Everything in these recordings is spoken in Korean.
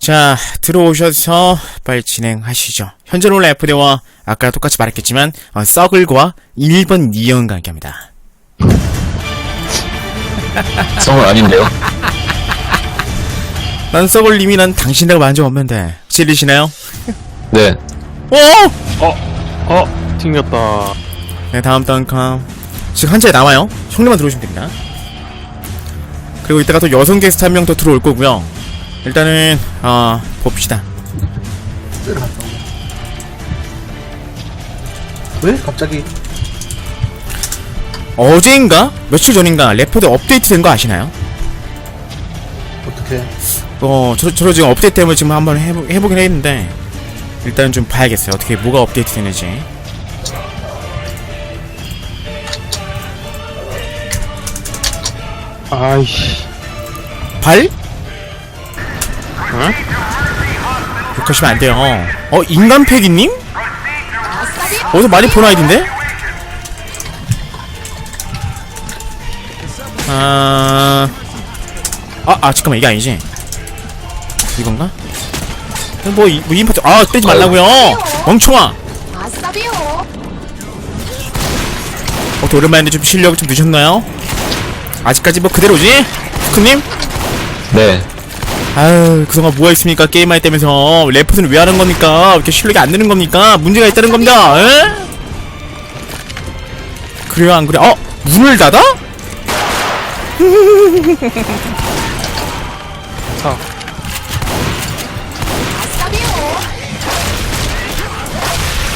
자, 들어오셔서 빨리 진행하시죠. 현재 롤 F대와 아까 똑같이 말했겠지만, 어, 서글과 1번 니언과 함께 합니다. 성은 아닌데요? 난 서글님이 난 당신이라고 말한 적 없는데, 찔리시나요? 네. 오! 어, 튕겼다. 네, 다음 던컴. 지금 한자에 남아요. 형님만 들어오시면 됩니다. 그리고 이따가 또 여성 게스트 한 명 더 들어올 거고요. 일단은, 어, 봅시다. 왜? 갑자기? 어제인가? 며칠 전인가? 레포드 업데이트 된 거 아시나요? 어떻게? 어, 저, 저도 지금 업데이트 때문에 지금 한번 해보, 해보긴 했는데, 일단 좀 봐야겠어요. 어떻게, 뭐가 업데이트 되는지. 아이씨. 발? 응? 욕하시면 안 돼요. 어, 인간 패기님? 어디서 많이 본 아이디인데? 아, 아, 아, 잠깐만, 이게 아니지? 이건가? 뭐, 이, 뭐, 인파트, 아, 떼지 말라고요 멍청아! 어떻게 오랜만인데 좀 실력 좀 늦었나요? 아직까지 뭐 그대로지? 스크님? 네. 아유 그동안 뭐가 있습니까? 게임할 때면서. 레프트는 왜 하는 겁니까? 이렇게 실력이 안 느는 겁니까? 문제가 있다는 겁니다. 에? 그래요 안 그래 어? 문을 닫아? 아싸비오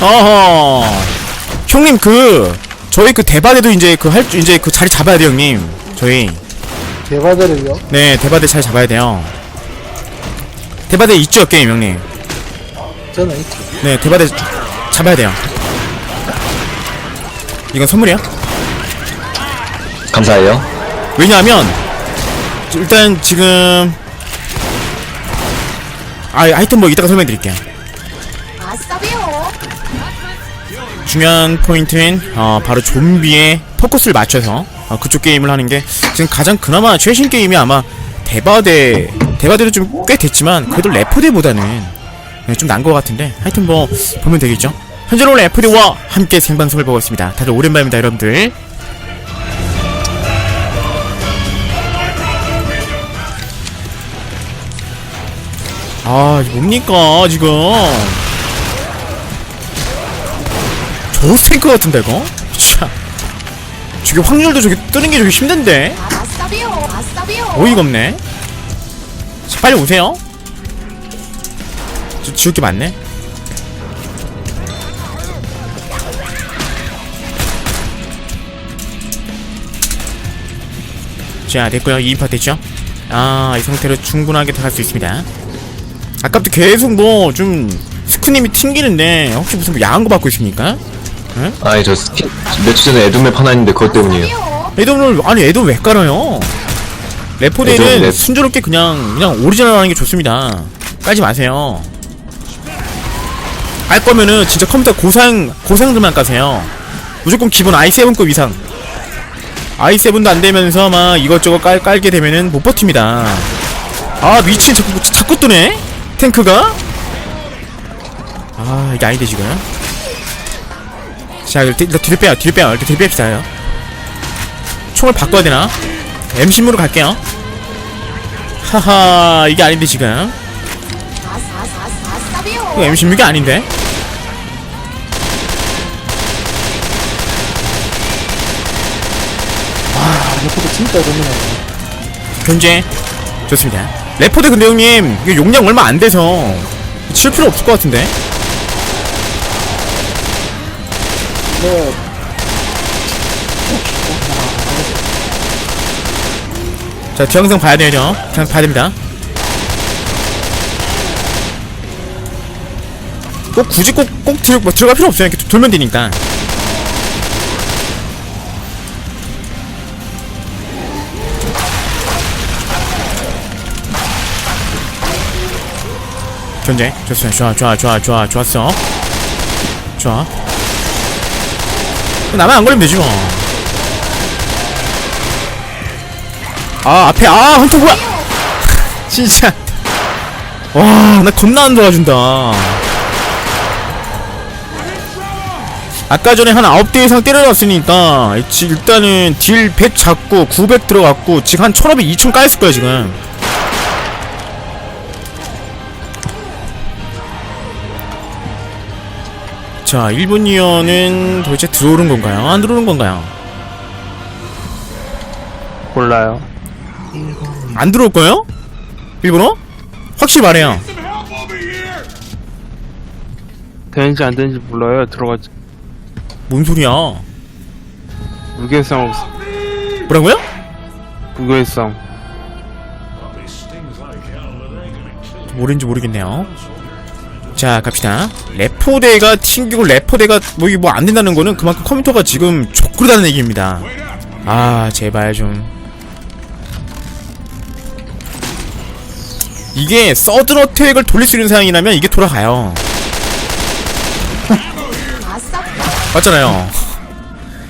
어허. 형님 그 저희 그 대바대도 이제 그 할 이제 그 자리 잡아야 돼요 형님. 저희. 대바대를요? 네 대바대 자리 잡아야 돼요 대바대 있죠 게임 형님 저는 있지. 네 대바대 잡아야 돼요 이건 선물이야? 감사해요. 왜냐하면 일단 지금 아 하여튼 뭐 이따가 설명드릴게요 중요한 포인트는 어, 바로 좀비의 포커스를 맞춰서 어, 그쪽 게임을 하는 게 지금 가장 그나마 최신 게임이 아마 대바대 대바대도 좀 꽤 됐지만 그래도 레포대보다는 네, 좀난 것 같은데 하여튼 뭐 보면 되겠죠? 현재로 레포대와 함께 생방송을 보고 있습니다. 다들 오랜만입니다 여러분들. 아 이거 뭡니까 지금? 저스 탱크 같은데 이거? 참 저게 확률도 저기 뜨는 게 저기 힘든데? 어이가 없네. 자, 빨리 오세요. 저 지울 게 많네. 자 됐고요. 2인파 됐죠? 아이 상태로 충분하게 다할수 있습니다. 아까부터 계속 뭐 좀 스크님이 튕기는데 혹시 무슨 뭐 야한 거 받고 있습니까? 아니, 저 스킨, 며칠 전에 에드맵 하나 했는데 그것 때문이에요. 애덤을 아니 애덤 왜 깔아요? 레포데이는 애덤, 랩. 순조롭게 그냥 그냥 오리지널 하는 게 좋습니다. 깔지 마세요. 깔 거면은 진짜 컴퓨터 고상 고상들만 까세요. 무조건 기본 i7급 이상. i7도 안 되면서 막 이것저것 깔 깔게 되면은 못 버팁니다. 아 미친 자꾸 자꾸 뜨네 탱크가. 아 이게 아닌데 지금. 자 일단 뒤를 빼요 뒤를 빼요 일단 뒤를 뺍시다. 총을 바꿔야 되나? M10으로 갈게요. 하하, 이게 아닌데, 지금. 이거 M16이 아닌데? 아, 레포도 진짜 재미나네. 견제. 좋습니다. 레포드 근데 형님, 이거 용량 얼마 안 돼서, 칠 필요 없을 것 같은데? 네. 자, 뒤영상 봐야 돼요. 그냥 봐야 됩니다. 꼭 굳이 꼭, 꼭 들, 뭐 들어갈 필요 없어요. 이렇게 돌면 되니까. 견제. 좋습니다. 좋아, 좋아, 좋아, 좋아, 좋았어. 좋아. 나만 안 걸리면 되지 뭐. 아 앞에 아 헌터 뭐야 진짜 와, 나 겁나 안 도와준다. 아까 전에 한 9대 이상 때려놨으니까, 지- 일단은 딜 100 잡고, 900 들어갔고, 지금 한 1500, 2000 까였을 거야, 지금. 자, 일본 니어는 도대체 들어오는 건가요? 안 들어오는 건가요? 몰라요. 안 들어올 거예요? 일본어? 확실히 말해요. 되는지 안 되는지 몰라요. 들어가지. 뭔 소리야? 무게성, 뭐라고요? 무게성. 뭐인지 모르겠네요. 자, 갑시다. 레포대가 튕기고 레포대가 뭐 이게 뭐 안 된다는 거는 그만큼 컴퓨터가 지금 족구르다는 얘기입니다. 아, 제발 좀. 이게 서든 어택을 돌릴 수 있는 상황이라면 이게 돌아가요. 맞잖아요.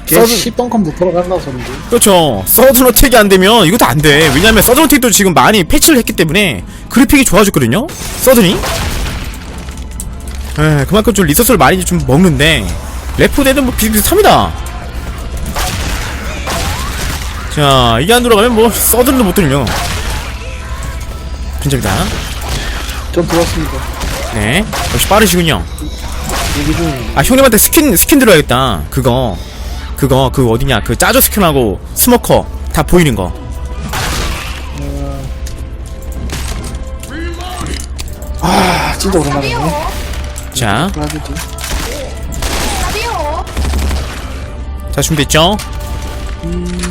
걔 서든- 10덩컴도 돌아간다 소리지 그렇죠. 서든 어택이 안 되면 이것도 안 돼. 왜냐면 서든 어택도 지금 많이 패치를 했기 때문에 그래픽이 좋아졌거든요. 서든이. 에, 그만큼 좀 리소스를 많이 좀 먹는데 레포대는 뭐 비슷비슷합니다. 자, 이게 안 들어가면 뭐 서든도 못 들려. 괜찮습니다. 전 들었습니다 네, 역시 빠르시군요. 얘기 중입니다 아 형님한테 스킨 스킨 들어야겠다. 그거 그거 그 어디냐 그 짜조 스킨하고 스모커 다 보이는 거. 아 진짜 오랜만이네 자, 자 준비됐죠?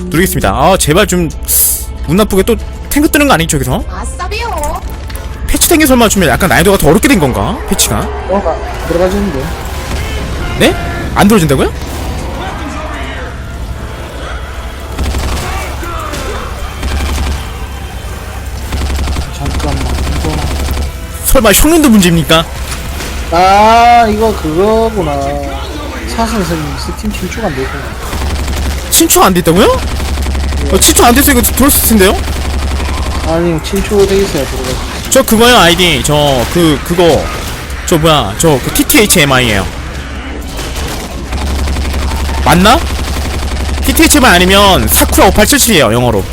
누르겠습니다. 아 제발 좀 운 나쁘게 또 탱크 뜨는 거 아니죠 여기서? 아싸비오 패치 탱크 설마 주면 약간 난이도가 더 어렵게 된 건가? 패치가? 들어가 들어가지는데 네? 안 들어진다고요? 잠깐만 이거 설마 형님도 문제입니까? 아 이거 그거구나 사슴 선생님 스팀 친추가 안 되구나 친추 안 됐다고요? 어, 친추 안 돼서 이거 들어왔을 텐데요? 아니 친추돼 있어야 들어가지 저 그거요 아이디. 저 그 그거. 저 뭐야 저 그 TTHMI에요. 맞나? TTHMI 아니면 사쿠라 5877이에요 영어로.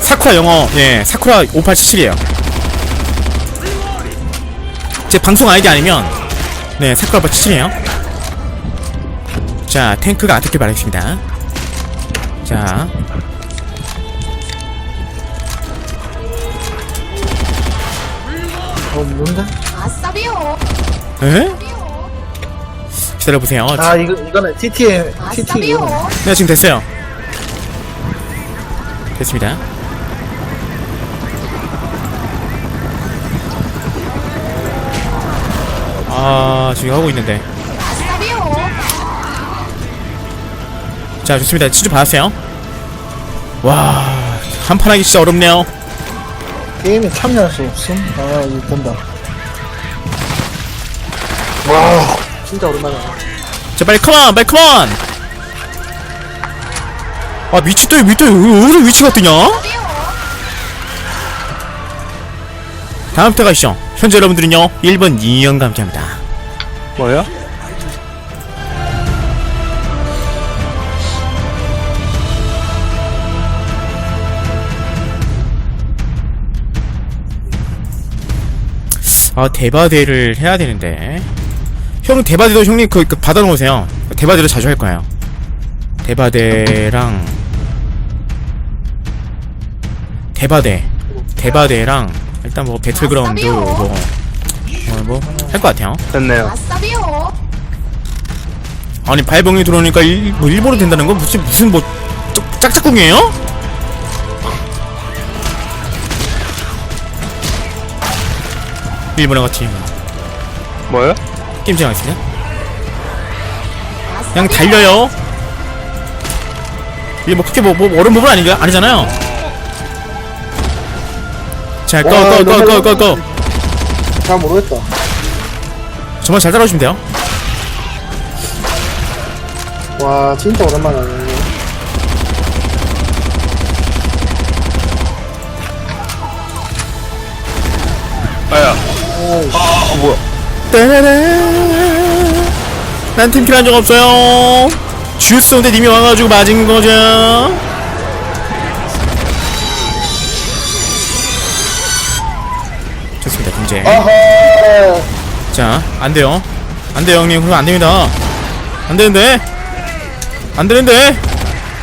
사쿠라 영어 예 사쿠라 5877이에요. 제 방송 아이디 아니면 네 사쿠라 5877이에요. 자 탱크가 안 뜯길 바라겠습니다. 자 어 뭔데? 아싸비오 에? 기다려보세요 아 이거 이거는 TT에 TT 아싸비오 이거는 네, 지금 됐어요. 됐습니다. 아, 지금 하고 있는데. 아싸비오 자, 좋습니다. 치즈 받았어요. 와, 한판 하기 진짜 어렵네요. 게임에 참여할 수 없음? 아 이거 본다 와 진짜 오랜만이야 자, 빨리 컴온, 빨리 컴온! 아, 위치 또, 위치 또, 어디 위치가 뜨냐? 아싸비오 다음부터 가시죠. 현재 여러분들은요, 1번 이영과 함께 합니다. 뭐요? 아 대바대를 해야 되는데. 형 대바대도 형님 그, 그 받아놓으세요. 대바대로 자주 할 거예요. 대바대랑 대바대 대바대랑 일단 뭐 배틀그라운드 뭐뭐할 것 같아요. 됐네요. 아니 발병이 들어오니까 일, 뭐 일본어 된다는 건 무슨 무슨 뭐 짝- 짝짝꿍이에요? 일본어 같이 뭐요? 게임 진행하겠습니다 그냥 달려요. 이게 뭐 크게 뭐, 뭐 어려운 부분 아니, 아니잖아요. 자, 꺼, 와, 꺼, 꺼, 너무 꺼, 꺼, 꺼. 잘 모르겠다 정말 잘 따라오시면 돼요. 와 진짜 오랜만이네 아, 뭐야. 따라라. 난 팀킬 한 적 없어요. 주스 온데 님이 와가지고 맞은 거죠. 좋습니다. 아하. 자, 안 돼요. 안 돼요, 형님. 그럼 안 됩니다. 안 되는데. 안 되는데.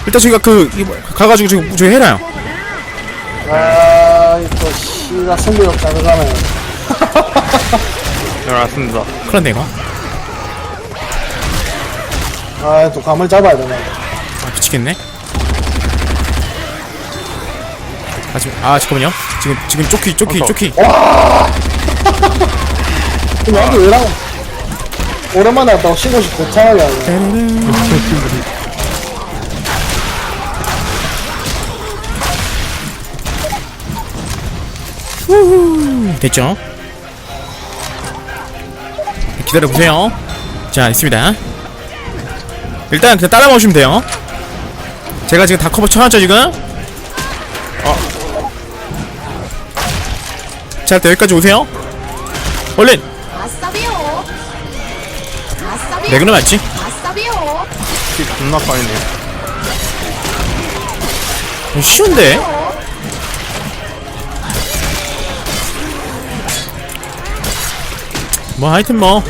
일단 저희가 그, 가가지고 지금 저희 해놔요. 아, 이거 씨가 승부욕 자극하네. 네, 알았습니다. 큰일 났네, 이거. 아, 또 감을 잡아야 되네. 아, 미치겠네. 아, 지금, 아, 잠깐만요. 지금, 지금 쪼키, 쪼키, 어서. 쪼키. 그럼 나도 왜랑 오랜만에 왔다고 신고식 고창하게 하네. 됐죠? 기다려보세요. 자, 있습니다. 일단 그냥 따라 먹으시면 돼요. 제가 지금 다 커버 쳐놨죠, 지금? 어. 자, 일단 여기까지 오세요. 얼른! 네, 그럼 맞지? 존나 빠이네. 어, 쉬운데? 뭐, 하여튼 뭐.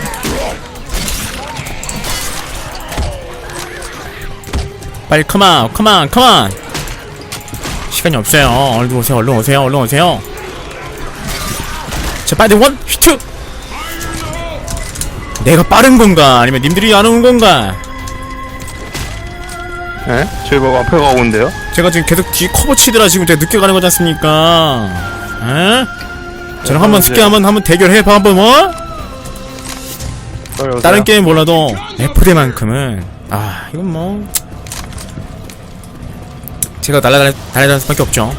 빨리 컴온, 컴온, 컴온! 시간이 없어요. 얼른 오세요, 얼른 오세요, 얼른 오세요. 자, 빨리 원, 히트! 내가 빠른 건가? 아니면 님들이 안 오는 건가? 예? 저희 뭐 앞에 가고 있는데요? 제가 지금 계속 뒤 커버 치더라 지금 제가 늦게 가는 거지 않습니까? 에? 저랑 한번 스키 한번 한번 대결해봐 한번 뭐? 오세요. 다른 게임 몰라도 F대만큼은 아 이건 뭐 제가 날아다닐 수밖에 없죠.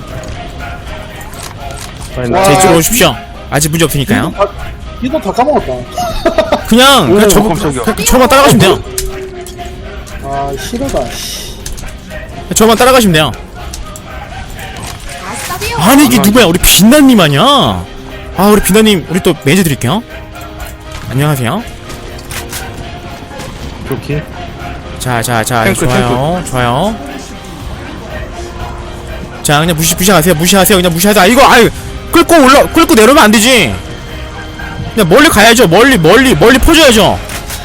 와. 나. 제 이쪽으로 오십시오. 아직 문제 없으니까요. 아, 이거 다 까먹었다. 그냥 그냥 오, 저 깜짝이야. 그냥 저만 따라가시면 돼요. 아, 싫어다, 씨. 저만 따라가시면 돼요. 아싸비오. 아니 이게 누구야? 우리 빛나님 아니야? 아 우리 빛나님 우리 또 매니저 드릴게요. 안녕하세요. 좋기. 자, 자, 자, 탱크, 좋아요, 좋아요. 자, 그냥 무시, 무시하세요, 무시하세요, 그냥 무시하세요. 아, 이거, 아유, 끌고 올라, 끌고 내려오면 안 되지. 그냥 멀리 가야죠, 멀리, 멀리, 멀리 퍼져야죠.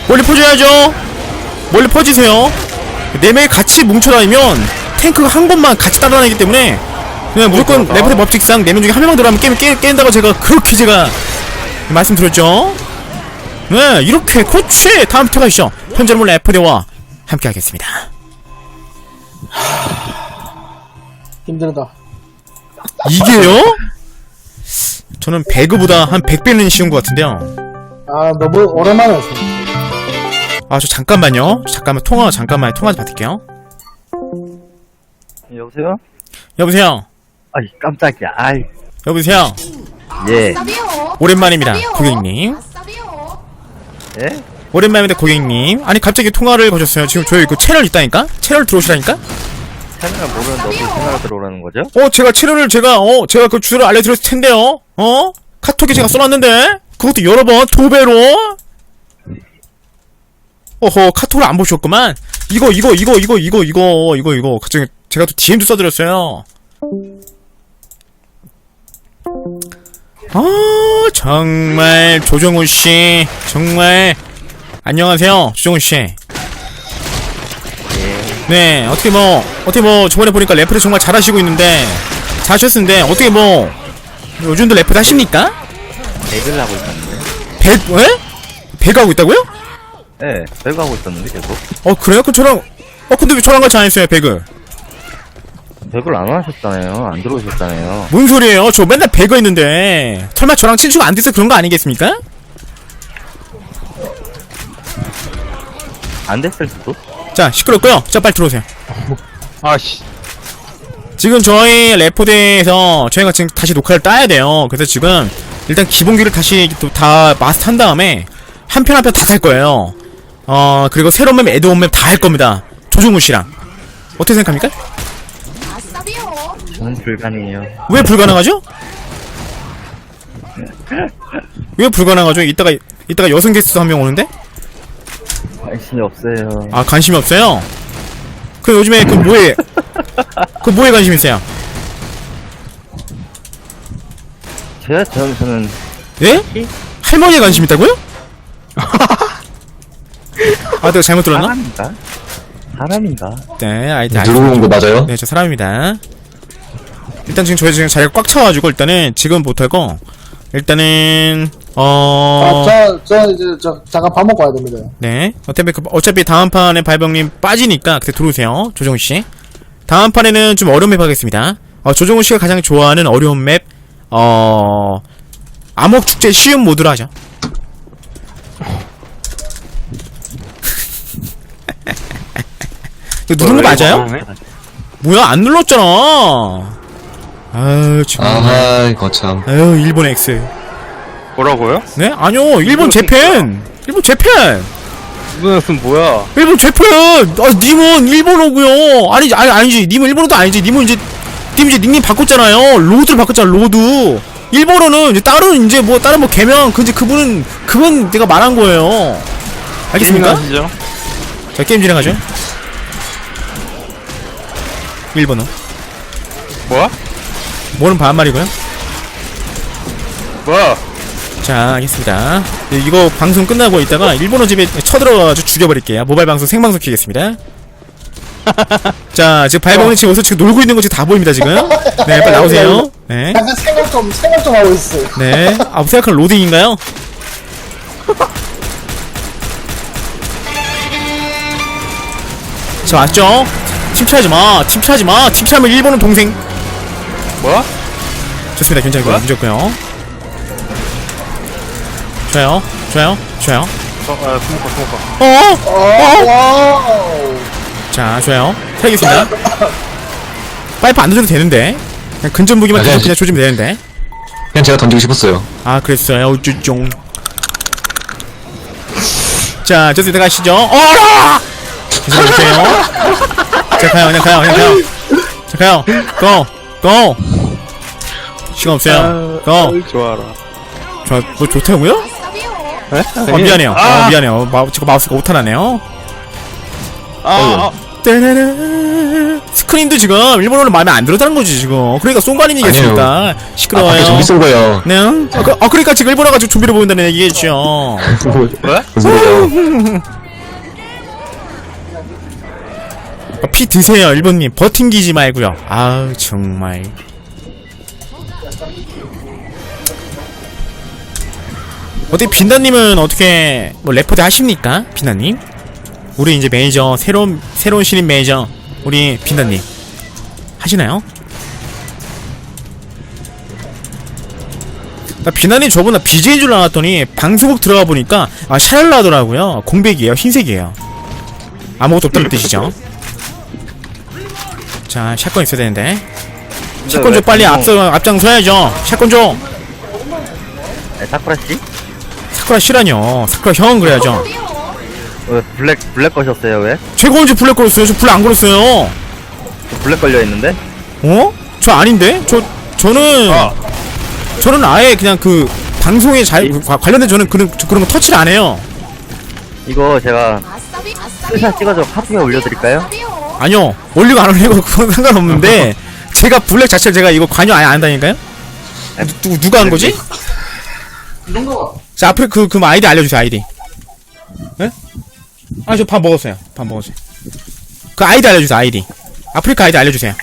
멀리 퍼져야죠. 멀리 퍼지세요. 네 명이 같이 뭉쳐다니면 탱크가 한 곳만 같이 따라다니기 때문에 그냥 무조건. 레프트 법칙상 네 명 중에 한 명만 들어가면 게임 깨, 깬다고 제가 그렇게 제가 말씀드렸죠. 네, 이렇게 코치 다음 들어가시죠. 현재는 레프대와 함께 하겠습니다. 힘들다. 이게요? 저는 배그보다 한 100배는 쉬운 것 같은데요. 아, 너무 오랜만에 왔어. 아, 저 잠깐만요. 잠깐만, 통화, 잠깐만, 통화 좀 받을게요. 여보세요? 여보세요? 아이 깜짝이야 아이 여보세요? 예. 오랜만입니다. 고객님. 예? 오랜만입니다, 고객님. 아니, 갑자기 통화를 거셨어요. 지금 저희 그 채널 있다니까? 채널 들어오시라니까? 채널을 모르는데 어떻게 채널 들어오라는 거죠? 어, 제가 채널을 제가, 어, 제가 그 주소를 알려드렸을 텐데요? 어? 카톡에 제가 써놨는데? 그것도 여러 번, 두 배로? 어허, 카톡을 안 보셨구만? 이거, 이거, 이거, 이거, 이거, 이거, 이거, 이거. 갑자기 제가 또 DM도 써드렸어요. 아, 정말, 조정훈 씨. 정말. 안녕하세요, 조정훈 씨. 네, 어떻게 뭐, 어떻게 뭐, 저번에 보니까 래프를 정말 잘하시고 있는데, 잘하셨는데, 어떻게 뭐, 요즘도 래프를 하십니까? 배그를 하고 있었는데 배, 왜? 배가 하고 있다고요? 예 배그 하고 있었는데 계속 어, 그래요? 그 저랑, 어, 근데 왜 저랑 같이 안 했어요, 배그? 배그를 안 하셨잖아요 안 들어오셨잖아요 뭔 소리예요? 저 맨날 배그 했는데, 설마 저랑 친추가 안 돼서 그런 거 아니겠습니까? 안 됐을 수도? 자, 시끄럽고요 자, 빨리 들어오세요. 아씨. 지금 저희 레포대에서 저희가 지금 다시 녹화를 따야 돼요. 그래서 지금 일단 기본기를 다시 또 다 마스터한 다음에 한 편 한 편다살 거예요. 어 그리고 새로운 맵, 애드온 맵 다 할 겁니다. 조종우 씨랑 어떻게 생각합니까? 저는 불가능해요 왜 불가능하죠? 왜 불가능하죠? 이따가 이따가 여성 게스트 한 명 오는데? 관심이 없어요. 아 관심이 없어요? 그 요즘에 그 뭐에 그 뭐에 관심 있어요? 제가 저는 저는 예? 할머니에 관심 있다고요? 아 내가 잘못 들었나? 사람인가? 사람인가? 네 아이 들어온 거 맞아요? 네, 저 사람입니다. 일단 지금 저희 지금 자리가 꽉 차가지고 일단은 지금 못하고 일단은 어. 아, 저, 저, 이제, 저, 잠깐 밥 먹고 와야 됩니다. 네. 어차피 그, 어차피 다음 판에 발병님 빠지니까 그때 들어오세요. 조정우 씨. 다음 판에는 좀 어려운 맵 하겠습니다. 어, 조정우 씨가 가장 좋아하는 어려운 맵, 어, 암흑 축제 쉬운 모드로 하죠. 이거 누른 거 맞아요? 뭐야, 안 눌렀잖아. 아유, 정말. 아하, 거참. 아유, 일본 X. 뭐라고요? 네? 아니요, 일본 재팬! 일본 재팬! 이분은 뭐야? 일본 재팬! 아, 님은 일본어고요 아니지, 아니, 아니지. 님은 일본어도 아니지. 님은 이제, 님 이제 닉님 바꿨잖아요. 로드를 바꿨잖아, 로드. 일본어는 이제 다른, 이제 뭐, 다른 뭐, 개명, 그, 이제 그분은, 그건 내가 말한 거예요. 알겠습니까? 게임하시죠? 자, 게임 진행하죠. 일본어. 뭐야? 뭐는 반말이고요. 뭐야? 자, 알겠습니다. 네, 이거 방송 끝나고 있다가 일본어 집에 쳐들어가가지고 죽여버릴게요. 모바일 방송 생방송 키겠습니다. 자, 지금 발광이 지금 어서 지금 놀고 있는 거 지금 다 보입니다, 지금. 네, 빨리 나오세요. 네. 잠깐 생각 좀, 생각 좀 하고 있어요. 네. 아, 생각한 로딩인가요? 자, 왔죠? 팀킬하지 마. 팀킬하지 마. 팀킬하면 일본은 동생. 뭐야? 좋습니다. 괜찮고요. 뭐야? 무조건요. 좋아요. 좋아요. 좋아요. 어, 아, 스모커, 스모커. 어? 어, 와우. 자, 좋아요. 살겠습니다. 파이프 안 던져도 되는데. 그냥 근접 무기만 맞아요. 계속 그냥 조지면 되는데. 그냥 제가 던지고 싶었어요. 아, 그랬어요. 우쭈쫑. 자, 저기 들어가시죠. 어라! 죄송해요. 자, 가요. 그냥 가요. 그냥 가요. 자, 가요. 고! 고! 시간 없어요. 고! 좋아라. 저, 뭐 좋다고요? 아싸비오. 어, 미안해요. 아, 어, 미안해요. 마, 지금 마우스가 오타나네요. 아, 아, 따라라. 스크린도 지금 일본어로 마음에 안 들었다는 거지 지금. 그러니까 송관인이겠습니까? 아, 시끄러워요. 밖에 좀비 쏜 거예요. 네. 어, 그, 어, 그러니까 지금 일본어 가지고 좀비를 보인다는 얘기겠죠. 뭐야? 무슨 소리예요? 어, 피 드세요, 일본님. 버팅기지 말고요. 아우 정말. 어떻게 빈다님은 어떻게 뭐 레포드 하십니까, 빈다님? 우리 이제 매니저 새로운 새로운 신인 매니저 우리 빈다님 하시나요? 나 빈다님 나 BJ인 줄 알았더니 방송국 들어가 보니까 아 샤랄라더라고요. 공백이에요, 흰색이에요. 아무것도 없다는 뜻이죠. 자, 샷건 있어야 되는데. 샷건 좀 빨리 앞서 앞장서야죠. 샷건 좀. 네, 사쿠라 씨? 사쿠라 씨라뇨. 사쿠라 형 그래야죠. 왜 블랙 블랙 거셨어요 왜? 제가 언제 블랙 걸었어요? 저 블랙 안 걸었어요. 저 블랙 걸려 있는데? 어? 저 아닌데? 저 저는 아. 저는 아예 그냥 그 방송에 잘 과- 관련된 저는 그런 저 그런 거 터치를 안 해요. 이거 제가. 스샷. 찍어서 카톡에 올려드릴까요? 아니요. 올리고 안 올리고 그건 상관없는데 제가 블랙 자체를 제가 이거 관여 아예 안 한다니까요? 누, 누, 누가 한 거지? 자, 앞에 그, 그 아이디 알려주세요, 아이디. 예? 아, 저 밥 먹었어요. 밥 먹었어요. 그 아이디 알려주세요, 아이디. 아프리카 아이디 알려주세요.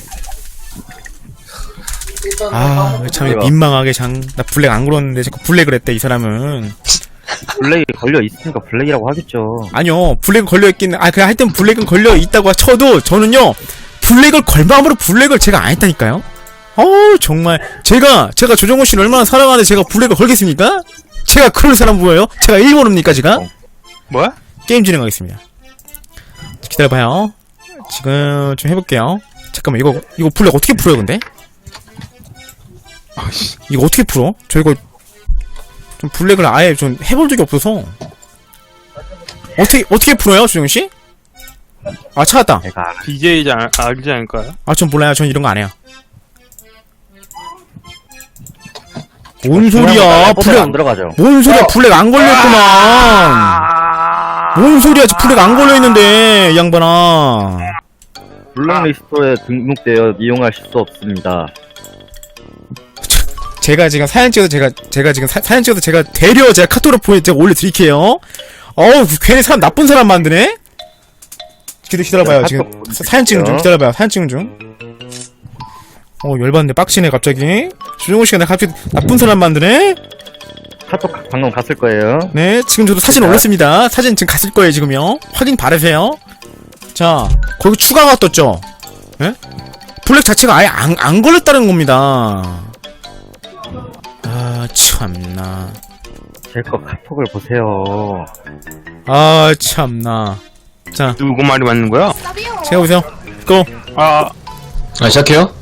아, 참 이거. 민망하게 장, 나 블랙 안 걸었는데 자꾸 블랙을 했대, 이 사람은. 블랙이 걸려 있으니까 블랙이라고 하겠죠. 아니요, 블랙은 걸려있긴, 아, 그냥 하여튼 블랙은 걸려있다고 쳐도 저는요, 블랙을 걸마음으로 블랙을 제가 안 했다니까요? 어우, 정말. 제가, 제가 조정호 씨를 얼마나 사랑하는데 제가 블랙을 걸겠습니까? 제가 그럴 사람 뭐예요? 제가 일본입니까, 제가? 뭐야? 게임 진행하겠습니다. 기다려봐요. 지금 좀 해볼게요. 잠깐만, 이거, 이거 블랙 어떻게 풀어요, 근데? 아씨. 이거 어떻게 풀어? 저 이거, 좀 블랙을 아예 좀 해볼 적이 없어서. 어떻게, 어떻게 풀어요, 조정호 씨? 아, 찾았다. 제가 BJ지 알, 알지 않을까요? 아, 전 몰라요. 전 이런 거 안 해요. 뭔 소리야 블랙 블랙 안 들어가죠. 뭔 소리야 블랙 안 걸렸구만 뭔 소리야 블랙 안 걸려 있는데 이 양반아 블랙리스트에 등록되어 이용하실 수 없습니다. 제가 지금 사연 찍어서 제가 제가 지금 사, 사연 찍어서 제가 되려 제가 카톡으로 보내 제가 올려드릴게요 어우 괜히 사람 나쁜 사람 만드네 기다 기다려봐요 네, 지금 사- 사연 찍는 중. 기다려봐요 사연 찍는 중 어 열받네 빡치네 갑자기 조정호 씨가 내가 갑자기 나쁜 사람 만드네 카톡 방금 갔을 거예요. 네, 지금 저도 사진 올렸습니다. 사진 지금 갔을 거예요, 지금요. 확인 바르세요. 자, 거기 추가가 떴죠? 예? 블랙 자체가 아예 안, 안 걸렸다는 겁니다. 아, 참나. 제거 카톡을 보세요. 아, 참나. 자, 누구 말이 맞는 거야? 제가 보세요. 고! 아, 아 시작해요?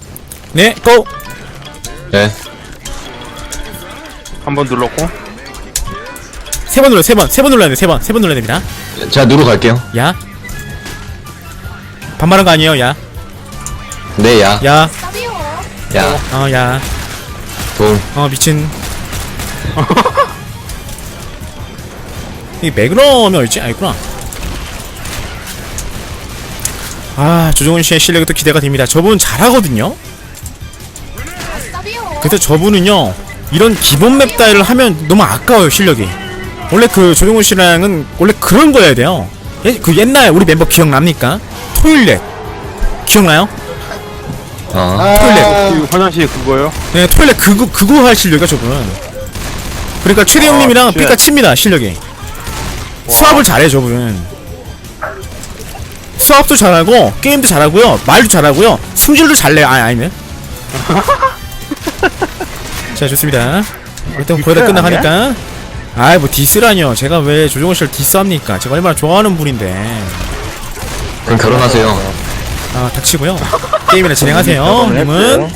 네, 고! 네 한 번 눌렀고. 세 번 눌러요, 세 번. 세 번 눌러야 돼, 세 번. 세 번 눌러야 됩니다. 자 누르 갈게요 야. 반말한 거 아니에요, 야. 네야 야. 아싸비오. 야, 어, 야. 동어 미친 이 매그럼이 어딨지? 아 있구나 아 조정훈 씨의 실력이 또 기대가 됩니다 저분 잘하거든요. 그래서 저분은요 이런 기본 맵 따위를 하면 너무 아까워요 실력이 원래 그 조정훈 씨랑은 원래 그런 거여야 돼요 예, 그 옛날 우리 멤버 기억납니까? 토일렛 기억나요? 아, 아, 그 화장실 그거요? 네, 토일렛 그거 그거 할 실력이야 저분. 그러니까 최대 형님이랑 쉣. 삐까 칩니다 실력이. 수압을 잘해 저분. 수압도 잘하고 게임도 잘하고요 말도 잘하고요 승질도 잘 내요. 아 아니네. 자 좋습니다. 일단 거의 다 끝나가니까. 아이 뭐 디스라뇨. 제가 왜 조정호 씨를 디스합니까? 제가 얼마나 좋아하는 분인데. 그럼 결혼하세요 아 닥치고요. 게임이나 진행하세요, 결혼을 님은. 했어요.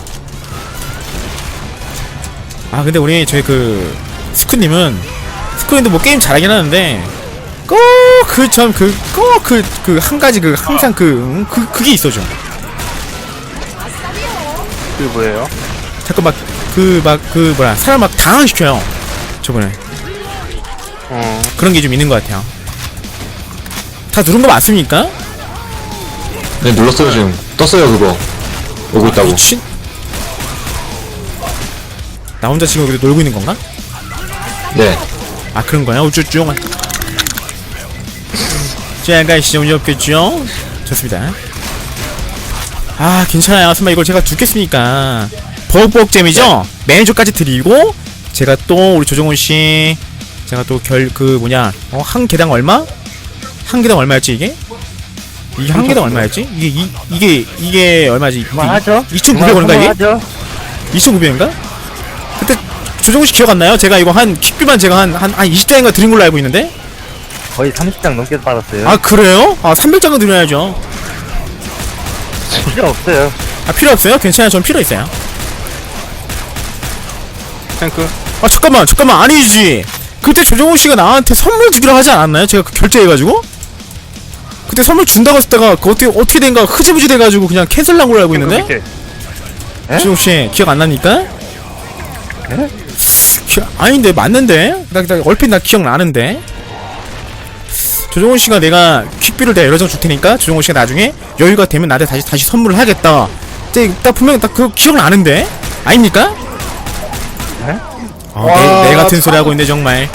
아 근데 우리 저희 그 스쿠님은 스쿠님도 뭐 게임 잘하긴 하는데 꼭그점그꼭그그 한 가지 그 항상 그 음, 그 그게 있어 좀. 그게 뭐예요? 자꾸 막 그 막 그 뭐야 사람 막 당황시켜요 저번에 어, 그런 게 좀 있는 것 같아요 다 누른 거 맞습니까? 네 눌렀어요 지금. 떴어요 그거. 오고 있다고. 미친 나 혼자 지금 여기 놀고 있는 건가? 네. 아 그런 거야? 우쭈쭈 제가 시점이 없겠죠? 좋습니다. 아 괜찮아요. 설마 이걸 제가 죽겠습니까? 버벅잼이죠? 매니저까지 드리고 제가 또 우리 조정훈씨 제가 또 결 그 뭐냐 어, 한 개당 얼마? 한 개당 얼마였지 이게? 이게 한 개당 얼마였지? 이게 이, 이게 이게 얼마지? 그만하죠. 2,900원인가 이게? 그만하죠. 2,900원인가? 그때 조정훈 씨 기억 안 나요? 제가 이거 한 퀵비만 제가 한한 한 20장인가 드린 걸로 알고 있는데 거의 30장 넘게 받았어요. 아 그래요? 아 300장은 드려야죠 필요 없어요. 아 필요 없어요? 괜찮아요 전 필요 있어요 탱크. 아 잠깐만 잠깐만 아니지 그때 조정훈 씨가 나한테 선물 주기로 하지 않았나요? 제가 그 결제해가지고 그때 선물 준다고 했다가 그 어떻게 어떻게 된가 흐지부지 돼가지고 그냥 캔슬한 걸로 알고 있는데. 에? 조정훈 씨 기억 안 나니까? 기- 아닌데 맞는데? 나, 나 얼핏 나 기억 나는데 조정훈 씨가 내가 퀵비를 내가 여러 장 줄 테니까 조정훈 씨가 나중에 여유가 되면 나한테 다시 다시 선물을 하겠다. 이제 딱 분명 딱그 기억 나는데 아닙니까? 네? 아, 와, 내, 내 같은 참. 소리 하고 있네 정말.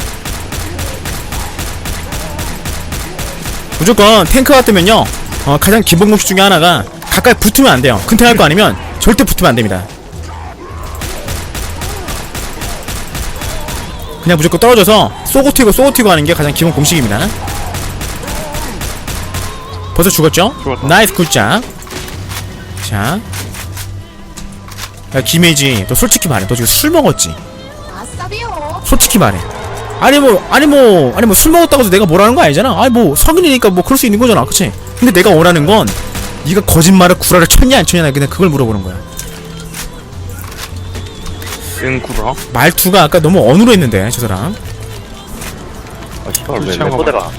무조건 탱크가 뜨면요 어, 가장 기본 공식 중에 하나가 가까이 붙으면 안 돼요. 큰 탱할 거 아니면 절대 붙으면 안 됩니다. 그냥 무조건 떨어져서 쏘고 튀고 쏘고 튀고 하는 게 가장 기본 공식입니다. 벌써 죽었죠? 죽었다. 나이스 굿자. 자. 야, 김혜지, 너 솔직히 말해. 너 지금 술 먹었지? 솔직히 말해. 아니 뭐, 아니 뭐, 아니 뭐 술 먹었다고 해서 내가 뭐라는 거 아니잖아. 아니 뭐 성인이니까 뭐 그럴 수 있는 거잖아, 그치? 근데 내가 원하는 건 네가 거짓말을 구라를 쳤냐 안 쳤냐 나 그냥 그걸 물어보는 거야. 땡구라. 말투가 아까 너무 어눌했는데 저 사람. 아, 씨발, 왜 레포대가.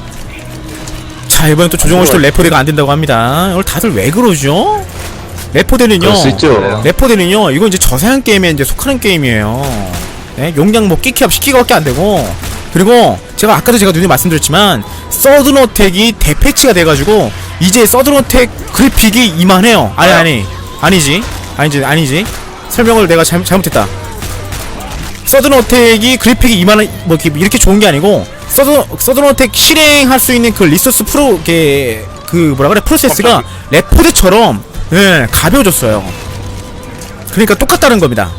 자 이번엔 또 조정호 씨도 레포대가 안 된다고 합니다. 오늘 다들 왜 그러죠? 레포대는요. 그럴 수 있죠 레포대는요. 이거 이제 저사양 게임에 이제 속하는 게임이에요. 예? 용량 뭐 끼키업 10기가밖에 안 되고 그리고 제가 아까도 제가 눈에 말씀드렸지만 서든 어택이 대패치가 돼가지고 이제 서든 어택 그래픽이 이만해요. 아니 아니. 아니지. 아니지 아니지. 설명을 내가 잘못, 잘못했다. 서든 어택이 그래픽이 이만한 뭐 이렇게, 이렇게 좋은 게 아니고 서든 서든 어택 실행할 수 있는 그 리소스 프로 게, 그 뭐라 그래? 프로세스가 레포드처럼 예 가벼워졌어요. 그러니까 똑같다는 겁니다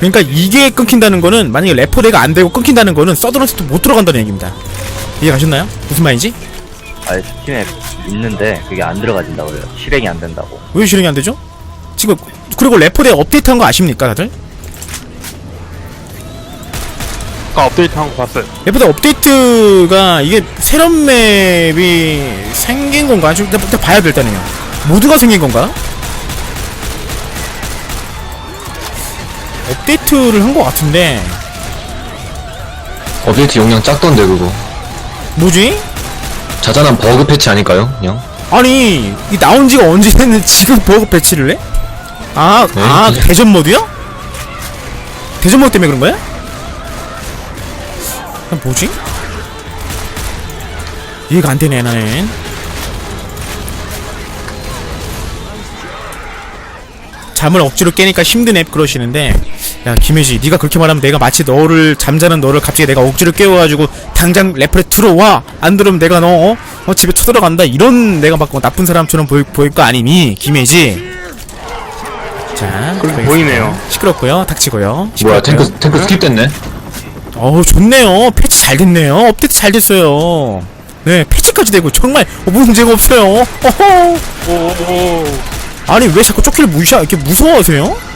그러니까 이게 끊긴다는 거는 만약에 레포대가 안 되고 끊긴다는 거는 서든 어택도 못 들어간다는 얘기입니다 이해 가셨나요? 무슨 말인지? 아니 스팀에 있는데 그게 안 들어가진다고요 실행이 안 된다고 왜 실행이 안 되죠? 지금 그리고 레포대 업데이트한 거 아십니까 다들? 아까 업데이트 한 거 봤어요. 레포대 업데이트가 이게 새로운 맵이 생긴 건가? 좀 일단 봐야 될 때는요. 모두가 생긴 건가? 업데이트를 한 것 같은데 업데이트 용량 작던데 그거 뭐지? 자잘한 버그 패치 아닐까요? 그냥 아니 이 나온 지가 언제 됐는데 지금 버그 패치를 해? 아, 네, 아 그냥- 대전 모드요? 대전 모드 때문에 그런 거야? 아, 뭐지? 이해가 안 되네 나는. 잠을 억지로 깨니까 힘든 앱 그러시는데 야 김혜지 네가 그렇게 말하면 내가 마치 너를 잠자는 너를 갑자기 내가 억지로 깨워가지고 당장 래퍼에 들어와. 안 들으면 내가 너 어? 어, 집에 쳐들어간다. 이런 내가 막 나쁜 사람처럼 보일, 보일 거 아니니 김혜지? 자 그렇게 보이네요. 시끄럽고요. 닥치고요. 뭐야 시끄럽고요. 탱크 탱크 스킵됐네? 어우 좋네요. 패치 잘 됐네요. 업데이트 잘 됐어요. 네 패치까지 되고 정말 어, 문제가 없어요. 어허. 오오오. 아니 왜 자꾸 쪼키를 무시하 이렇게 무서워하세요?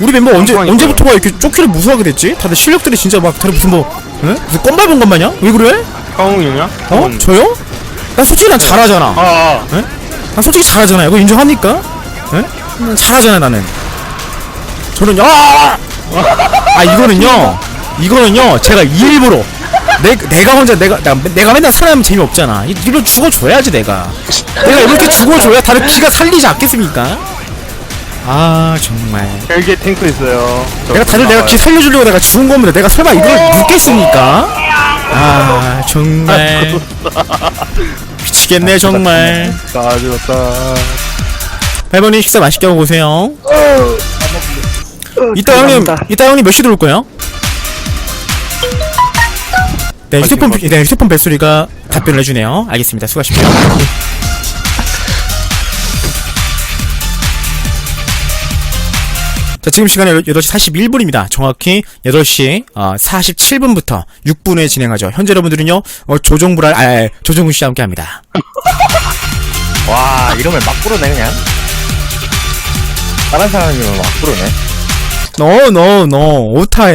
우리 멤버 언제 언제부터가 이렇게 쪼키를 무서워하게 됐지? 다들 실력들이 진짜 막 다들 무슨 뭐 에? 무슨 껌밟은 것 마냥? 왜 그래? 까웅이냐? 어? 저요? 나 솔직히 난 잘하잖아. 아, 아. 난 솔직히 잘하잖아요. 이거 인정합니까? 에? 잘하잖아 나는. 저는 아! 아 이거는요. 이거는요. 제가 일부러 내, 내가 혼자 내가 나, 내가 맨날 살아남으면 재미없잖아. 이- 이걸 죽어줘야지 내가. 내가 이렇게 죽어줘야 다들 기가 살리지 않겠습니까? 아 정말. 헬기에 탱크 있어요. 저 내가 다들 내가 기 살려주려고 내가 죽은 겁니다. 내가 설마 이걸 묻겠습니까? 아 정말 미치겠네 정말. 다 죽었다. 할머니 식사 맛있게 하고 오세요. 이따 형님, 이따 형님 몇시 들어올 거예요? 네, 휴대폰, 네, 휴대폰 벨소리가 답변을 해주네요. 알겠습니다. 수고하십시오. 자, 지금 시간은 8시 41분입니다. 정확히 8시 어, 47분부터 6분에 진행하죠. 현재 여러분들은요, 어, 조종불알, 아, 조종훈 씨와 함께 합니다. 와 이러면 막 부르네 그냥 다른 사람이면 막 부르네 너, 너, 너, 오타에